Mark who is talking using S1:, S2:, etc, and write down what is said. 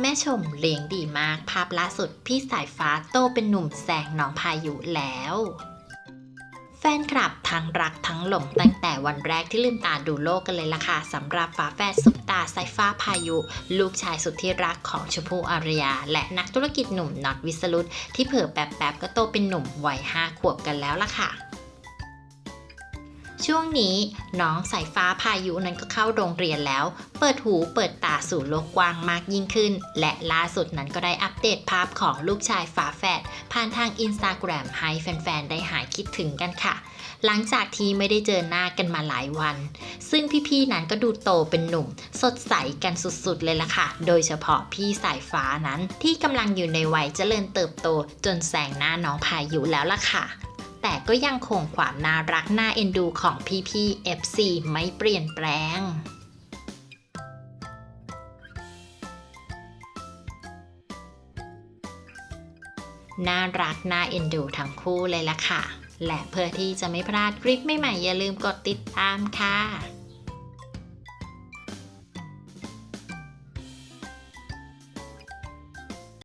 S1: แม่ชมเลี้ยงดีมากภาพล่าสุดพี่สายฟ้าโตเป็นหนุ่มแซงน้องพายุแล้ว แฟนคลับทั้งรักทั้งหลงตั้งแต่วันแรกที่ลืมตาดูโลกกันเลยล่ะค่ะสำหรับฝาแฝดซุปตาสายฟ้าพายุ ลูกชายสุดที่รักของชมพู่อารยา และนักธุรกิจหนุ่มน็อตวิสรุตที่เผื่อแป๊บๆก็โตเป็นหนุ่มวัยห้าขวบกันแล้วล่ะค่ะ ช่วงนี้น้องสายฟ้าพายุนั้นก็เข้าโรงเรียนแล้ว เปิดหูเปิดตาสู่โลกกว้างมากยิ่งขึ้น และล่าสุดนั้นก็ได้อัปเดตภาพของลูกชายฝาแฝดผ่านทางอินสตาแกรมให้แฟนๆ ได้หายคิดถึงกันค่ะ หลังจากที่ไม่ได้เจอหน้ากันมาหลายวัน ซึ่งพี่ๆ นั้นก็ดูโตเป็นหนุ่ม สดใสกันสุดๆ เลยล่ะค่ะ โดยเฉพาะพี่สายฟ้านั้นที่กำลังอยู่ในวัยเจริญเติบโตจนแซงหน้าน้องพายุแล้วล่ะค่ะ แต่ก็ยังคงความน่ารักน่าเอ็นดูของพี่ๆ FC ไม่เปลี่ยนแปลงน่ารักน่าเอ็นดูทั้งคู่เลยล่ะค่ะ และเพื่อที่จะไม่พลาดคลิปใหม่ๆอย่าลืมกดติดตามค่ะ